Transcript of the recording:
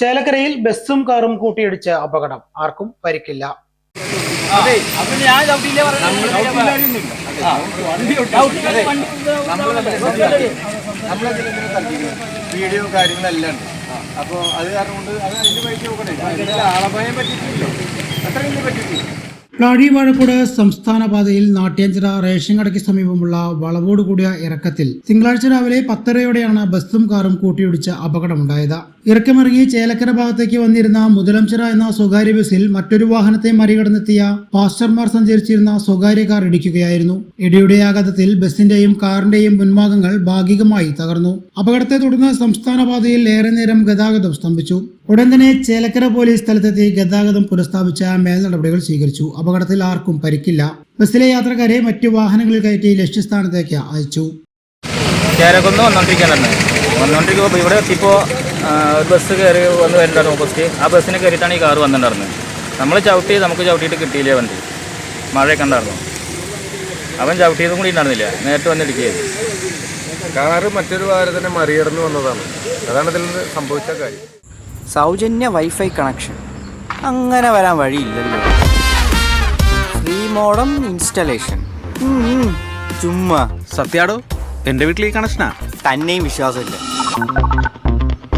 ചേലക്കരയിൽ ബസ്സും കാറും കൂട്ടിയിടിച്ച് അപകടം. ആർക്കും പരിക്കില്ല. വീഡിയോ കാര്യങ്ങളെല്ലാം ഉണ്ട്. അപ്പോൾ അത് കാരണം കൊണ്ട് അത് അതിന്റെ വഴിക്ക് നോക്കണേ അതിന്റെ ആളപായം പറ്റിയിട്ടില്ലല്ലോ. അത്ര വലിയ പറ്റിയിട്ടില്ല. പ്ലാഴി വാഴക്കോട് സംസ്ഥാന പാതയിൽ നാട്യാഞ്ചിറ റേഷൻ കടയ്ക്ക് സമീപമുള്ള വളവോട് കൂടിയ ഇറക്കത്തിൽ തിങ്കളാഴ്ച രാവിലെ പത്തരയോടെയാണ് ബസ്സും കാറും കൂട്ടിയിടിച്ച് അപകടമുണ്ടായത്. ഇറക്കമിറങ്ങി ചേലക്കര ഭാഗത്തേക്ക് വന്നിരുന്ന മുതലംചിറ എന്ന സ്വകാര്യ ബസ്സിൽ മറ്റൊരു വാഹനത്തെ മറികടന്നെത്തിയ പാസ്റ്റർമാർ സഞ്ചരിച്ചിരുന്ന സ്വകാര്യ കാർ ഇടിക്കുകയായിരുന്നു. ഇടിയുടെ ആഘാതത്തിൽ ബസിന്റെയും കാറിന്റെയും മുൻഭാഗങ്ങൾ ഭാഗികമായി തകർന്നു. അപകടത്തെ തുടർന്ന് സംസ്ഥാന പാതയിൽ ഏറെ നേരം ഗതാഗതം സ്തംഭിച്ചു. ഉടൻ തന്നെ ചേലക്കര പോലീസ് സ്ഥലത്തെത്തി ഗതാഗതം പുനഃസ്ഥാപിച്ച മേൽനടപടികൾ സ്വീകരിച്ചു. അപകടത്തിൽ ആർക്കും പരിക്കില്ല. ബസ്സിലെ യാത്രക്കാരെ മറ്റു വാഹനങ്ങളിൽ കയറ്റി ലക്ഷ്യസ്ഥാനത്തേക്ക് അയച്ചു. ചേരക്കൊന്ന് വന്നോണ്ടിരിക്കുമ്പോൾ ഇവിടെ എത്തിയപ്പോൾ ഒരു ബസ് കയറി വന്ന് വരുന്നുണ്ടായിരുന്നു ഓപ്പോസിറ്റ് ആ ബസ്സിന് കയറിയിട്ടാണ് ഈ കാറ് വന്നിട്ടുണ്ടായിരുന്നത് നമ്മൾ ചവിട്ടി നമുക്ക് ചവിട്ടിയിട്ട് കിട്ടിയില്ല വണ്ടി. മഴയൊക്കെ ഉണ്ടായിരുന്നു? അവൻ ചവിട്ടിയതും കൂടി ഉണ്ടായിരുന്നില്ല. നേരിട്ട് വന്നിടിക്കുകയായിരുന്നു കാറ് മറ്റൊരു വാഹനത്തിനെ മറികടന്ന് വന്നതാണ്. അതാണ് ഇതിൽ നിന്ന് സംഭവിച്ച കാര്യം. സൗജന്യ വൈഫൈ കണക്ഷൻ അങ്ങനെ വരാൻ വഴിയില്ലല്ലോ. ഫ്രീ മോഡം ഇൻസ്റ്റലേഷൻ ചുമ്മാ. സത്യാടോ? എന്റെ വീട്ടിൽ ഈ കണക്ഷനാ തന്നെയും വിശ്വാസമില്ല.